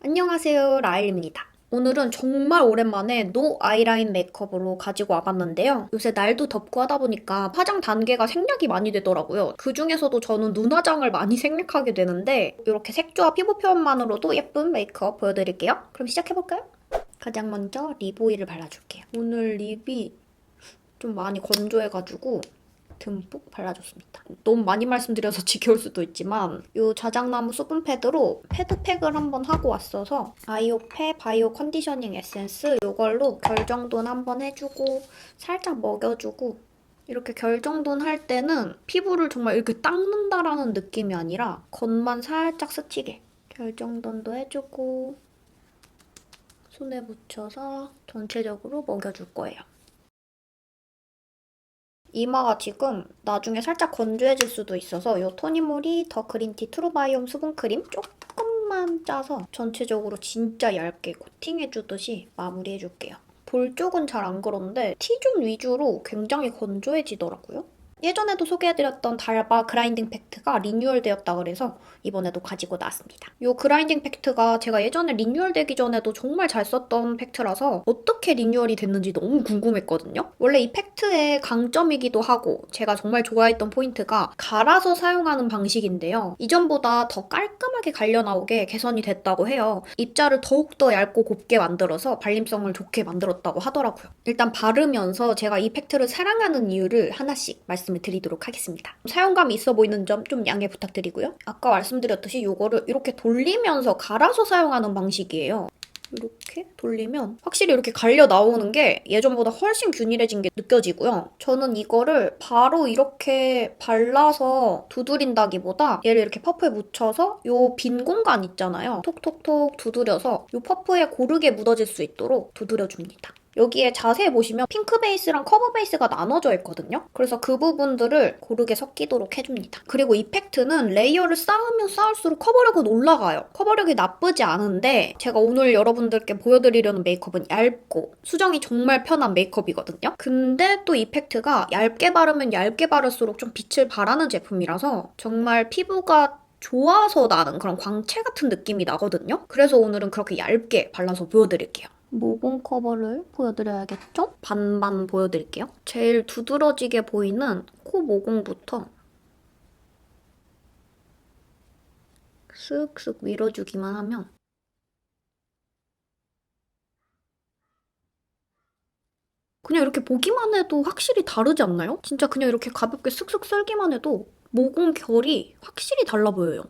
안녕하세요 라일입니다. 오늘은 정말 오랜만에 노 아이라인 메이크업으로 가지고 와봤는데요. 요새 날도 덥고 하다 보니까 화장 단계가 생략이 많이 되더라고요. 그 중에서도 저는 눈 화장을 많이 생략하게 되는데 이렇게 색조와 피부 표현만으로도 예쁜 메이크업 보여드릴게요. 그럼 시작해볼까요? 가장 먼저 립 오일을 발라줄게요. 오늘 립이 좀 많이 건조해가지고 듬뿍 발라줬습니다. 너무 많이 말씀드려서 지겨울 수도 있지만 이 자작나무 수분 패드로 패드팩을 한번 하고 왔어서 아이오페 바이오 컨디셔닝 에센스 이걸로 결정돈 한번 해주고 살짝 먹여주고 이렇게 결정돈 할 때는 피부를 정말 이렇게 닦는다라는 느낌이 아니라 겉만 살짝 스치게 결정돈도 해주고 손에 묻혀서 전체적으로 먹여줄 거예요. 이마가 지금 나중에 살짝 건조해질 수도 있어서 이 토니모리 더 그린티 트루바이옴 수분크림 조금만 짜서 전체적으로 진짜 얇게 코팅해주듯이 마무리해줄게요. 볼 쪽은 잘 안 그런데 T존 위주로 굉장히 건조해지더라고요. 예전에도 소개해드렸던 달바 그라인딩 팩트가 리뉴얼되었다 그래서 이번에도 가지고 나왔습니다. 이 그라인딩 팩트가 제가 예전에 리뉴얼되기 전에도 정말 잘 썼던 팩트라서 어떻게 리뉴얼이 됐는지 너무 궁금했거든요. 원래 이 팩트의 강점이기도 하고 제가 정말 좋아했던 포인트가 갈아서 사용하는 방식인데요. 이전보다 더 깔끔하게 갈려 나오게 개선이 됐다고 해요. 입자를 더욱더 얇고 곱게 만들어서 발림성을 좋게 만들었다고 하더라고요. 일단 바르면서 제가 이 팩트를 사랑하는 이유를 하나씩 말씀 을 드리도록 하겠습니다. 사용감이 있어 보이는 점 좀 양해 부탁드리고요. 아까 말씀드렸듯이 이거를 이렇게 돌리면서 갈아서 사용하는 방식이에요. 이렇게 돌리면 확실히 이렇게 갈려 나오는 게 예전보다 훨씬 균일해진 게 느껴지고요. 저는 이거를 바로 이렇게 발라서 두드린다기보다 얘를 이렇게 퍼프에 묻혀서 요빈 공간 있잖아요. 톡톡톡 두드려서 요 퍼프에 고르게 묻어질 수 있도록 두드려줍니다. 여기에 자세히 보시면 핑크 베이스랑 커버 베이스가 나눠져 있거든요. 그래서 그 부분들을 고르게 섞이도록 해줍니다. 그리고 이펙트는 레이어를 쌓으면 쌓을수록 커버력은 올라가요. 커버력이 나쁘지 않은데 제가 오늘 여러분들께 보여드리려는 메이크업은 얇고 수정이 정말 편한 메이크업이거든요. 근데 또 이펙트가 얇게 바르면 얇게 바를수록 좀 빛을 발하는 제품이라서 정말 피부가 좋아서 나는 그런 광채 같은 느낌이 나거든요. 그래서 오늘은 그렇게 얇게 발라서 보여드릴게요. 모공 커버를 보여드려야겠죠? 반반 보여드릴게요. 제일 두드러지게 보이는 코 모공부터 쓱쓱 밀어주기만 하면 그냥 이렇게 보기만 해도 확실히 다르지 않나요? 진짜 그냥 이렇게 가볍게 쓱쓱 썰기만 해도 모공 결이 확실히 달라 보여요.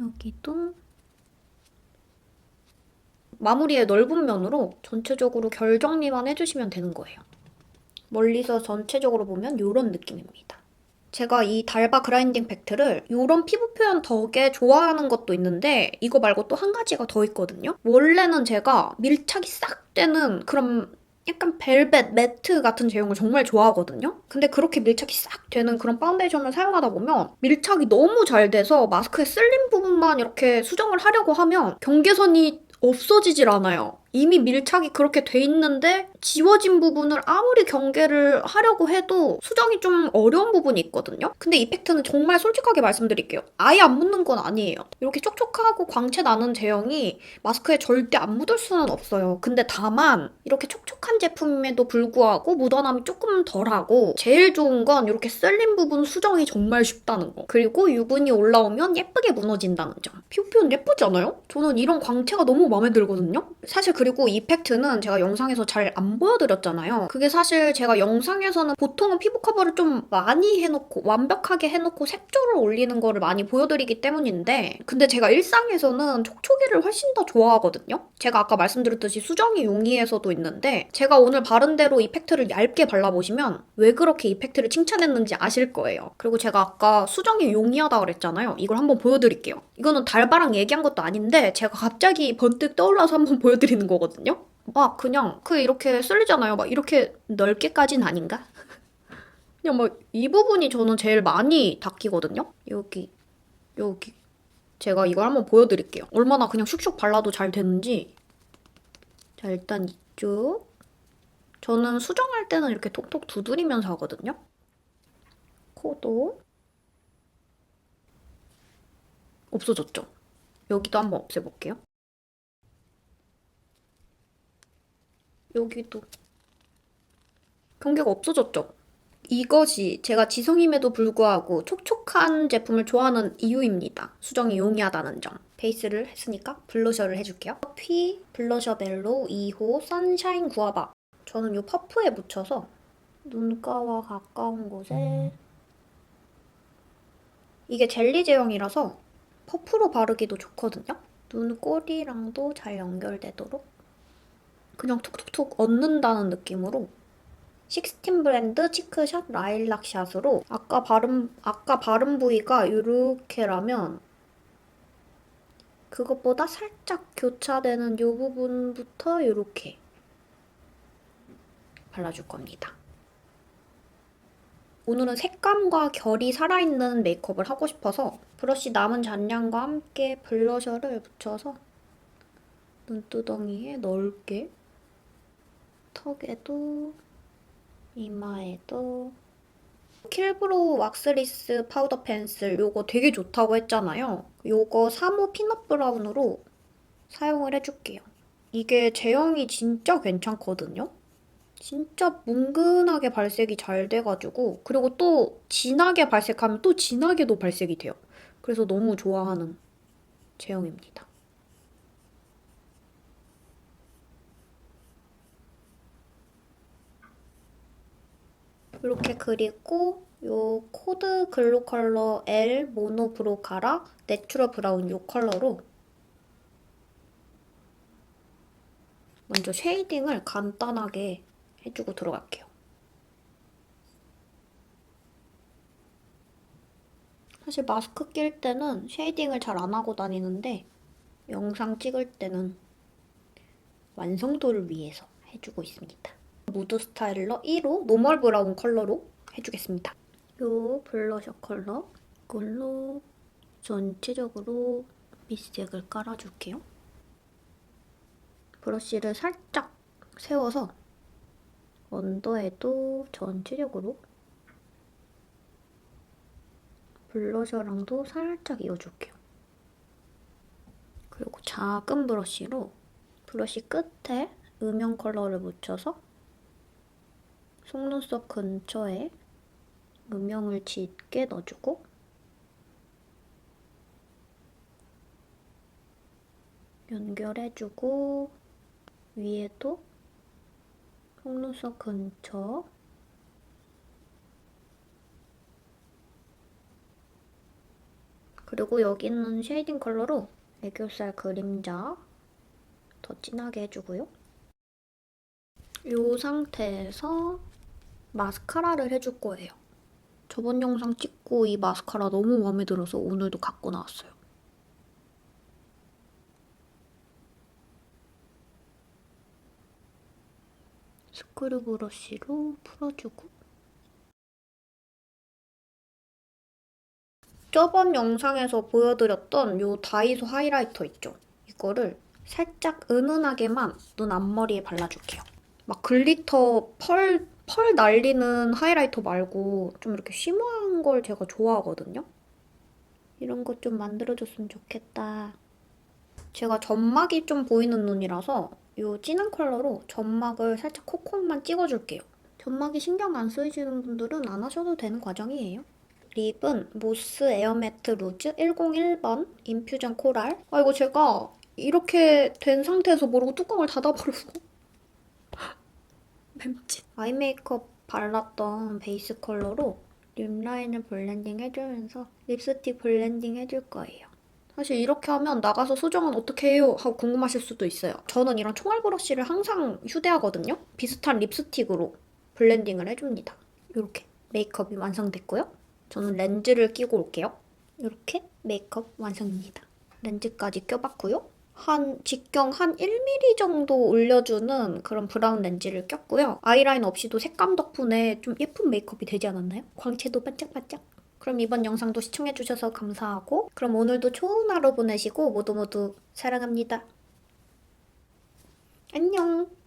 여기도 마무리의 넓은 면으로 전체적으로 결 정리만 해주시면 되는 거예요. 멀리서 전체적으로 보면 이런 느낌입니다. 제가 이 달바 그라인딩 팩트를 이런 피부 표현 덕에 좋아하는 것도 있는데 이거 말고 또 한 가지가 더 있거든요. 원래는 제가 밀착이 싹 되는 그런 약간 벨벳, 매트 같은 제형을 정말 좋아하거든요. 근데 그렇게 밀착이 싹 되는 그런 파운데이션을 사용하다 보면 밀착이 너무 잘 돼서 마스크에 쓸린 부분만 이렇게 수정을 하려고 하면 경계선이 없어지질 않아요. 이미 밀착이 그렇게 돼 있는데 지워진 부분을 아무리 경계를 하려고 해도 수정이 좀 어려운 부분이 있거든요. 근데 이펙트는 정말 솔직하게 말씀드릴게요. 아예 안 묻는 건 아니에요. 이렇게 촉촉하고 광채 나는 제형이 마스크에 절대 안 묻을 수는 없어요. 근데 다만 이렇게 촉촉한 제품임에도 불구하고 묻어남이 조금 덜하고 제일 좋은 건 이렇게 쓸린 부분 수정이 정말 쉽다는 거. 그리고 유분이 올라오면 예쁘게 무너진다는 점. 피부 표현 예쁘지 않아요? 저는 이런 광채가 너무 마음에 들거든요. 사실 그리고 이펙트는 제가 영상에서 잘 안 보여드렸잖아요. 그게 사실 제가 영상에서는 보통은 피부 커버를 좀 많이 해놓고 완벽하게 해놓고 색조를 올리는 거를 많이 보여드리기 때문인데 근데 제가 일상에서는 촉촉이를 훨씬 더 좋아하거든요. 제가 아까 말씀드렸듯이 수정이 용이에서도 있는데 제가 오늘 바른 대로 이펙트를 얇게 발라보시면 왜 그렇게 이펙트를 칭찬했는지 아실 거예요. 그리고 제가 아까 수정이 용이하다 그랬잖아요. 이걸 한번 보여드릴게요. 이거는 달바랑 얘기한 것도 아닌데 제가 갑자기 번뜩 떠올라서 한번 보여드리는 거 거든요. 막 그냥 그 이렇게 쓸리잖아요. 막 이렇게 넓게까지는 아닌가? 그냥 막이 부분이 저는 제일 많이 닦이거든요. 여기 여기 제가 이걸 한번 보여드릴게요. 얼마나 그냥 슉슉 발라도 잘 되는지. 자 일단 이쪽 저는 수정할 때는 이렇게 톡톡 두드리면서 하거든요. 코도 없어졌죠? 여기도 한번 없애볼게요. 여기도 경계가 없어졌죠? 이것이 제가 지성임에도 불구하고 촉촉한 제품을 좋아하는 이유입니다. 수정이 용이하다는 점. 베이스를 했으니까 블러셔를 해줄게요. 커피 블러셔 멜로 2호 선샤인 구아바. 저는 이 퍼프에 묻혀서 눈가와 가까운 곳에 이게 젤리 제형이라서 퍼프로 바르기도 좋거든요. 눈꼬리랑도 잘 연결되도록 그냥 톡톡톡 얹는다는 느낌으로 식스틴 브랜드 치크샷 라일락 샷으로 아까 바른 아까 바른 부위가 이렇게라면 그것보다 살짝 교차되는 이 부분부터 이렇게 발라줄 겁니다. 오늘은 색감과 결이 살아있는 메이크업을 하고 싶어서 브러쉬 남은 잔량과 함께 블러셔를 묻혀서 눈두덩이에 넓게 턱에도 이마에도 킬브로우 왁스리스 파우더 펜슬 요거 되게 좋다고 했잖아요. 요거 3호 피넛 브라운으로 사용을 해줄게요. 이게 제형이 진짜 괜찮거든요. 진짜 뭉근하게 발색이 잘 돼가지고 그리고 또 진하게 발색하면 또 진하게도 발색이 돼요. 그래서 너무 좋아하는 제형입니다. 이렇게 그리고 요 코드 글로 컬러 L 모노 브로카라 내추럴 브라운 요 컬러로 먼저 쉐이딩을 간단하게 해주고 들어갈게요. 사실 마스크 낄 때는 쉐이딩을 잘 안 하고 다니는데 영상 찍을 때는 완성도를 위해서 해주고 있습니다. 무드 스타일러 1호 노멀 브라운 컬러로 해주겠습니다. 요 블러셔 컬러 이걸로 전체적으로 밑색을 깔아줄게요. 브러쉬를 살짝 세워서 언더에도 전체적으로 블러셔랑도 살짝 이어줄게요. 그리고 작은 브러쉬로 브러쉬 끝에 음영 컬러를 묻혀서 속눈썹 근처에 음영을 짙게 넣어주고 연결해주고 위에도 속눈썹 근처 그리고 여기 있는 쉐이딩 컬러로 애교살 그림자 더 진하게 해주고요. 이 상태에서 마스카라를 해줄 거예요. 저번 영상 찍고 이 마스카라 너무 마음에 들어서 오늘도 갖고 나왔어요. 스크류 브러쉬로 풀어주고 저번 영상에서 보여드렸던 요 다이소 하이라이터 있죠? 이거를 살짝 은은하게만 눈 앞머리에 발라줄게요. 막 글리터 펄, 펄 날리는 하이라이터 말고 좀 이렇게 쉬머한 걸 제가 좋아하거든요? 이런 것 좀 만들어줬으면 좋겠다. 제가 점막이 좀 보이는 눈이라서 이 진한 컬러로 점막을 살짝 콕콕만 찍어줄게요. 점막이 신경 안 쓰이시는 분들은 안 하셔도 되는 과정이에요. 립은 모스 에어매트 루즈 101번 인퓨전 코랄. 아 이거 제가 이렇게 된 상태에서 모르고 뚜껑을 닫아버려서 맴짓. 아이 메이크업 발랐던 베이스 컬러로 립 라인을 블렌딩 해주면서 립스틱 블렌딩 해줄 거예요. 사실 이렇게 하면 나가서 수정은 어떻게 해요? 하고 궁금하실 수도 있어요. 저는 이런 총알 브러쉬를 항상 휴대하거든요. 비슷한 립스틱으로 블렌딩을 해줍니다. 이렇게 메이크업이 완성됐고요. 저는 렌즈를 끼고 올게요. 이렇게 메이크업 완성입니다. 렌즈까지 껴봤고요. 한 직경 한 1mm 정도 올려주는 그런 브라운 렌즈를 꼈고요. 아이라인 없이도 색감 덕분에 좀 예쁜 메이크업이 되지 않았나요? 광채도 반짝반짝. 그럼 이번 영상도 시청해주셔서 감사하고 그럼 오늘도 좋은 하루 보내시고 모두 모두 사랑합니다. 안녕!